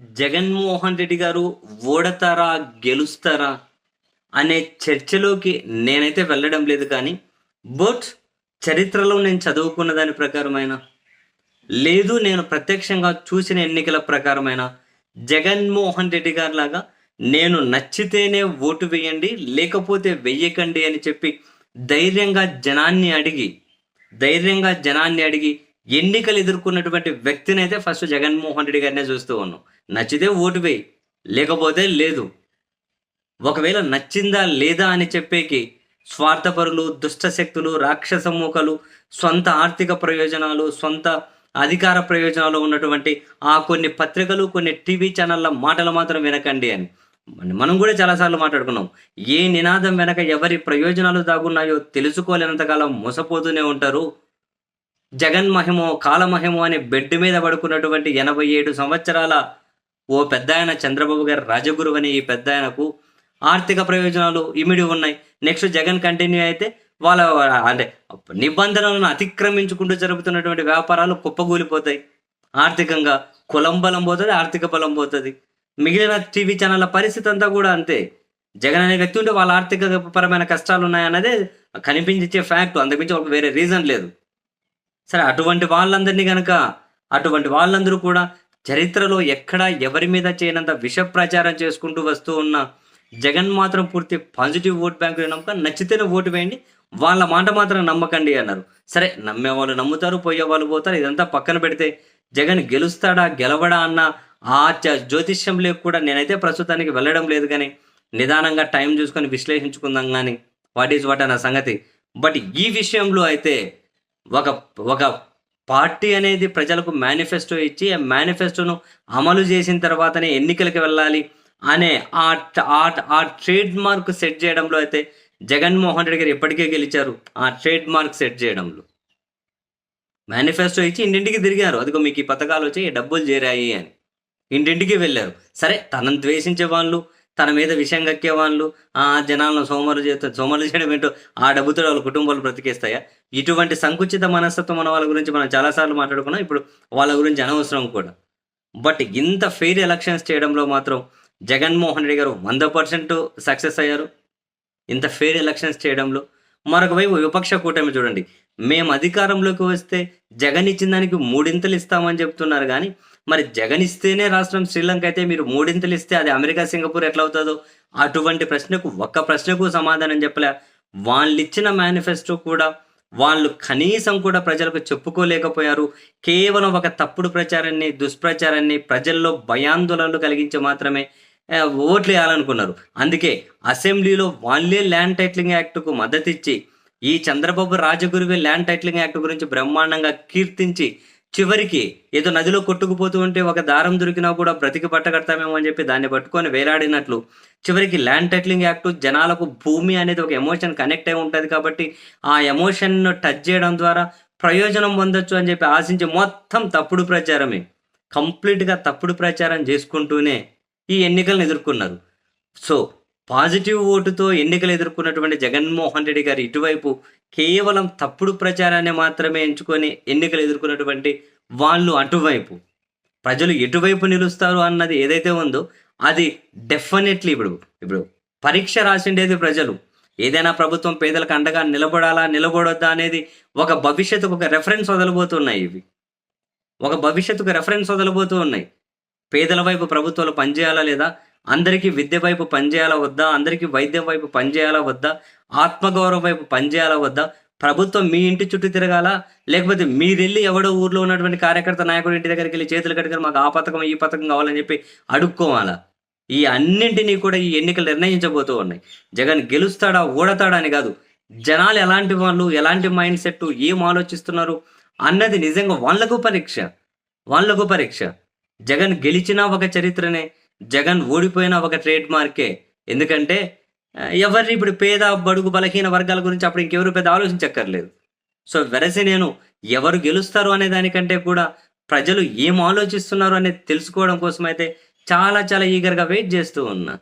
జగన్మోహన్ రెడ్డి గారు ఓడతారా గెలుస్తారా అనే చర్చలోకి నేనైతే వెళ్ళడం లేదు కానీ బట్ చరిత్రలో నేను చదువుకున్న దాని ప్రకారమైన లేదు నేను ప్రత్యక్షంగా చూసిన ఎన్నికల ప్రకారమైన జగన్మోహన్ రెడ్డి గారి లాగా నేను నచ్చితేనే ఓటు వేయండి లేకపోతే వెయ్యకండి అని చెప్పి ధైర్యంగా జనాన్ని అడిగి ధైర్యంగా జనాన్ని అడిగి ఎన్నికలు ఎదుర్కొన్నటువంటి వ్యక్తిని అయితే ఫస్ట్ జగన్మోహన్ రెడ్డి గారినే చూస్తూ ఉన్నాం. నచ్చితే ఓటు వేయి లేకపోతే లేదు. ఒకవేళ నచ్చిందా లేదా అని చెప్పేకి స్వార్థపరులు దుష్ట శక్తులు రాక్షస మూకలు సొంత ఆర్థిక ప్రయోజనాలు సొంత అధికార ప్రయోజనాలు ఉన్నటువంటి ఆ కొన్ని పత్రికలు కొన్ని టీవీ ఛానళ్ళ మాటలు మాత్రం వినకండి అని. మనం కూడా చాలాసార్లు మాట్లాడుకున్నాం. ఏ నినాదం వెనక ఎవరి ప్రయోజనాలు దాగున్నాయో తెలుసుకోలేనంతకాలం మోసపోతూనే ఉంటారు. జగన్ మహిమో కాలమహిమో అనే బెడ్ మీద పడుకున్నటువంటి ఎనభై ఏడు సంవత్సరాల ఓ పెద్ద ఆయన చంద్రబాబు గారు రాజగురు అనే ఈ పెద్ద ఆయనకు ఆర్థిక ప్రయోజనాలు ఇమిడి ఉన్నాయి. నెక్స్ట్ జగన్ కంటిన్యూ అయితే వాళ్ళ అంటే నిబంధనలను అతిక్రమించుకుంటూ జరుగుతున్నటువంటి వ్యాపారాలు కుప్పగూలిపోతాయి ఆర్థికంగా కులం బలం పోతుంది ఆర్థిక బలం పోతుంది. మిగిలిన టీవీ ఛానళ్ళ పరిస్థితి అంతా కూడా అంతే. జగన్ అనే వ్యక్తి ఉంటే వాళ్ళ ఆర్థిక పరమైన కష్టాలు ఉన్నాయన్నదే కనిపించే ఫ్యాక్ట్. అంతకుమించి వాళ్ళకి వేరే రీజన్ లేదు. సరే అటువంటి వాళ్ళందరినీ కనుక అటువంటి వాళ్ళందరూ కూడా చరిత్రలో ఎక్కడ ఎవరి మీద చేయనంత విష ప్రచారం చేసుకుంటూ వస్తూ ఉన్న జగన్ మాత్రం పూర్తి పాజిటివ్ ఓట్ బ్యాంకులు నమ్మక నచ్చితేనే ఓటు వేయండి. వాళ్ళ మాట మాత్రం నమ్మకండి అన్నారు. సరే నమ్మేవాళ్ళు నమ్ముతారు పోయే వాళ్ళు పోతారు. ఇదంతా పక్కన పెడితే జగన్ గెలుస్తాడా గెలవడా అన్న ఆ జ్యోతిష్యం జ్యోతిష్యంలో కూడా నేనైతే ప్రస్తుతానికి వెళ్ళడం లేదు కానీ నిదానంగా టైం చూసుకొని విశ్లేషించుకుందాం కానీ వాట్ ఈజ్ వాట్ అన్న సంగతి. బట్ ఈ విషయంలో అయితే ఒక ఒక పార్టీ అనేది ప్రజలకు మేనిఫెస్టో ఇచ్చి ఆ మేనిఫెస్టోను అమలు చేసిన తర్వాతనే ఎన్నికలకు వెళ్ళాలి అనే ఆ ఆ ఆ ట్రేడ్ మార్క్ సెట్ చేయడంలో అయితే జగన్మోహన్ రెడ్డి గారు ఎప్పటికే గెలిచారు ఆ ట్రేడ్ మార్క్ సెట్ చేయడంలో. మేనిఫెస్టో ఇచ్చి ఇంటింటికి తిరిగారు. అదిగో మీకు ఈ పథకాలు వచ్చి డబ్బులు చేరాయి అని. ఇంటింటికి వెళ్ళారు. సరే తనను ద్వేషించే వాళ్ళు తన మీద విషయం కక్కే వాళ్ళు ఆ జనాలను సోమరు చేస్తారు సోమరు చేయడం ఏంటో ఆ డబ్బుతో వాళ్ళ కుటుంబాలు బ్రతికేస్తాయా? ఇటువంటి సంకుచిత మనస్తత్వం మన వాళ్ళ గురించి మనం చాలాసార్లు మాట్లాడుకున్నాం. ఇప్పుడు వాళ్ళ గురించి అనవసరం కూడా. బట్ ఇంత ఫెయిర్ ఎలక్షన్స్ చేయడంలో మాత్రం జగన్మోహన్ రెడ్డి గారు వంద పర్సెంట్ సక్సెస్ అయ్యారు. ఇంత ఫెయిర్ ఎలక్షన్స్ చేయడంలో. మరొక వైపు విపక్ష కూటమి చూడండి. మేము అధికారంలోకి వస్తే జగన్ ఇచ్చిన దానికి మూడింతలు ఇస్తామని చెప్తున్నారు కానీ మరి జగన్ ఇస్తేనే రాష్ట్రం శ్రీలంక అయితే మీరు మూడింతలు ఇస్తే అది అమెరికా సింగపూర్ ఎట్లా అవుతుందో? అటువంటి ప్రశ్నకు ఒక్క ప్రశ్నకు సమాధానం చెప్పలే. వాళ్ళు ఇచ్చిన మేనిఫెస్టో కూడా వాళ్ళు కనీసం కూడా ప్రజలకు చెప్పుకోలేకపోయారు. కేవలం ఒక తప్పుడు ప్రచారాన్ని దుష్ప్రచారాన్ని ప్రజల్లో భయాందోళనలు కలిగించి మాత్రమే ఓట్లు వేయాలనుకున్నారు. అందుకే అసెంబ్లీలో వాళ్ళే ల్యాండ్ టైటిలింగ్ యాక్ట్కు మద్దతిచ్చి ఈ చంద్రబాబు రాజగురువే ల్యాండ్ టైట్లింగ్ యాక్ట్ గురించి బ్రహ్మాండంగా కీర్తించి చివరికి ఏదో నదిలో కొట్టుకుపోతూ ఉంటే ఒక దారం దొరికినా కూడా బ్రతికి పట్టగడతామేమో అని చెప్పి దాన్ని పట్టుకొని వేలాడినట్లు. చివరికి ల్యాండ్ టైటిలింగ్ యాక్ట్ జనాలకు భూమి అనేది ఒక ఎమోషన్ కనెక్ట్ అయి ఉంటుంది కాబట్టి ఆ ఎమోషన్ను టచ్ చేయడం ద్వారా ప్రయోజనం పొందొచ్చు అని చెప్పి ఆశించి మొత్తం తప్పుడు ప్రచారమే. కంప్లీట్గా తప్పుడు ప్రచారం చేసుకుంటూనే ఈ ఎన్నికలను ఎదుర్కొన్నారు. సో పాజిటివ్ ఓటుతో ఎన్నికలు ఎదుర్కొన్నటువంటి జగన్మోహన్ రెడ్డి గారు ఇటువైపు కేవలం తప్పుడు ప్రచారాన్ని మాత్రమే ఎంచుకొని ఎన్నికలు ఎదుర్కొన్నటువంటి వాళ్ళు అటువైపు. ప్రజలు ఎటువైపు నిలుస్తారు అన్నది ఏదైతే ఉందో అది డెఫినెట్లీ ఇప్పుడు ఇప్పుడు పరీక్ష రాసిండేది ప్రజలు. ఏదైనా ప్రభుత్వం పేదలకు అండగా నిలబడాలా నిలబడొద్దా అనేది ఒక భవిష్యత్తుకు ఒక రెఫరెన్స్ వదలబోతున్నాయి ఇవి. ఒక భవిష్యత్తుకు రెఫరెన్స్ వదలబోతూ ఉన్నాయి పేదల వైపు ప్రభుత్వాలు పనిచేయాలా లేదా? అందరికీ విద్య వైపు పనిచేయాలా వద్దా? అందరికీ వైద్యం వైపు పనిచేయాలా వద్దా? ఆత్మగౌరవం వైపు పనిచేయాలా వద్దా? ప్రభుత్వం మీ ఇంటి చుట్టూ తిరగాల? లేకపోతే మీరెళ్ళి ఎవడో ఊర్లో ఉన్నటువంటి కార్యకర్త నాయకుడు ఇంటి దగ్గరికి వెళ్ళి చేతులు కట్టుకొని మాకు ఆ పథకం ఈ పథకం కావాలని చెప్పి అడుక్కోవాలా ఈ అన్నింటినీ కూడా ఈ ఎన్నికలు నిర్ణయించబోతూ ఉన్నాయి. జగన్ గెలుస్తాడా ఓడతాడా అని కాదు. జనాలు ఎలాంటి వాళ్ళు ఎలాంటి మైండ్ సెట్ ఏం ఆలోచిస్తున్నారు అన్నది నిజంగా వాళ్ళకు పరీక్ష. వాళ్ళకు పరీక్ష. జగన్ గెలిచినా ఒక చరిత్రనే. జగన్ ఓడిపోయిన ఒక ట్రేడ్ మార్కే. ఎందుకంటే ఆ, ఎవరిని ఇప్పుడు పేద బడుగు బలహీన వర్గాల గురించి అప్పుడు ఇంకెవరు పెద్ద ఆలోచించక్కర్లేదు. సో వెరసి నేను ఎవరు గెలుస్తారు అనే దానికంటే కూడా ప్రజలు ఏం ఆలోచిస్తున్నారు అనేది తెలుసుకోవడం కోసం అయితే చాలా చాలా ఈగర్గా వెయిట్ చేస్తూ ఉన్నా.